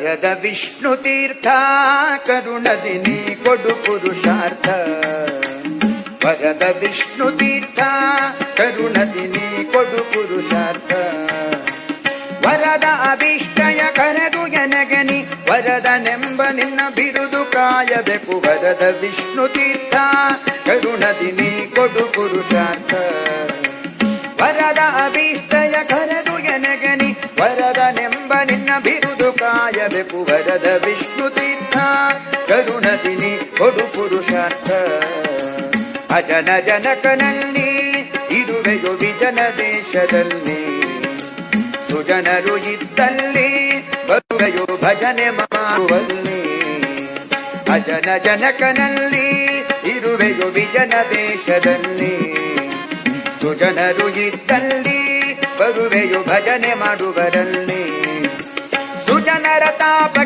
ಯದ ವಿಷ್ಣು ತೀರ್ಥ ಕರುಣದಿನಿ ಕೊಡು ಪುರುಷಾರ್ಥ. ವರದ ವಿಷ್ಣು ತೀರ್ಥ ಕರುಣದಿನಿ ಕೊಡು ಪುರುಷಾರ್ಥ. ವರದ ಅಭಿಷ್ಟಯ ಕರೆದು ಎನಗನಿ ವರದನೆಂಬ ನಿನ್ನ ಬಿರುದು ಕಾಯಬೇಕು. ವರದ ವಿಷ್ಣು ತೀರ್ಥ ಕರುಣದಿನಿ ಕೊಡು ಪುರುಷಾರ್ಥ. ವರದ ಅಭಿಷ್ಟಯ ಕರೆದು ಎನಗನಿ ವರದನೆಂಬ ಕಾಯಬೇಕು ವರದ ವಿಷ್ಣು ತೀರ್ಥ ಕರುಣದಿನಿ ಕೊಡು ಪುರುಷಾರ್ಥ. ಅಜನ ಜನಕನಲ್ಲಿ, ಇರುವೆಯು ವಿಜನ ದೇಶದಲ್ಲಿ. ಸುಜನರು ಇದ್ದಲ್ಲಿ, ಬರುವೆಯು ಭಜನೆ ಮಾಡುವಲ್ಲಿ. ಅಜನ ಜನಕನಲ್ಲಿ, ಇರುವೆಯು ವಿಜನ ದೇಶದಲ್ಲಿ. ಸುಜನರು ಇದ್ದಲ್ಲಿ, ಬರುವೆಯು ಭಜನೆ ಮಾಡುವರಲ್ಲಿ. ಸುಜನರ ತಾಪ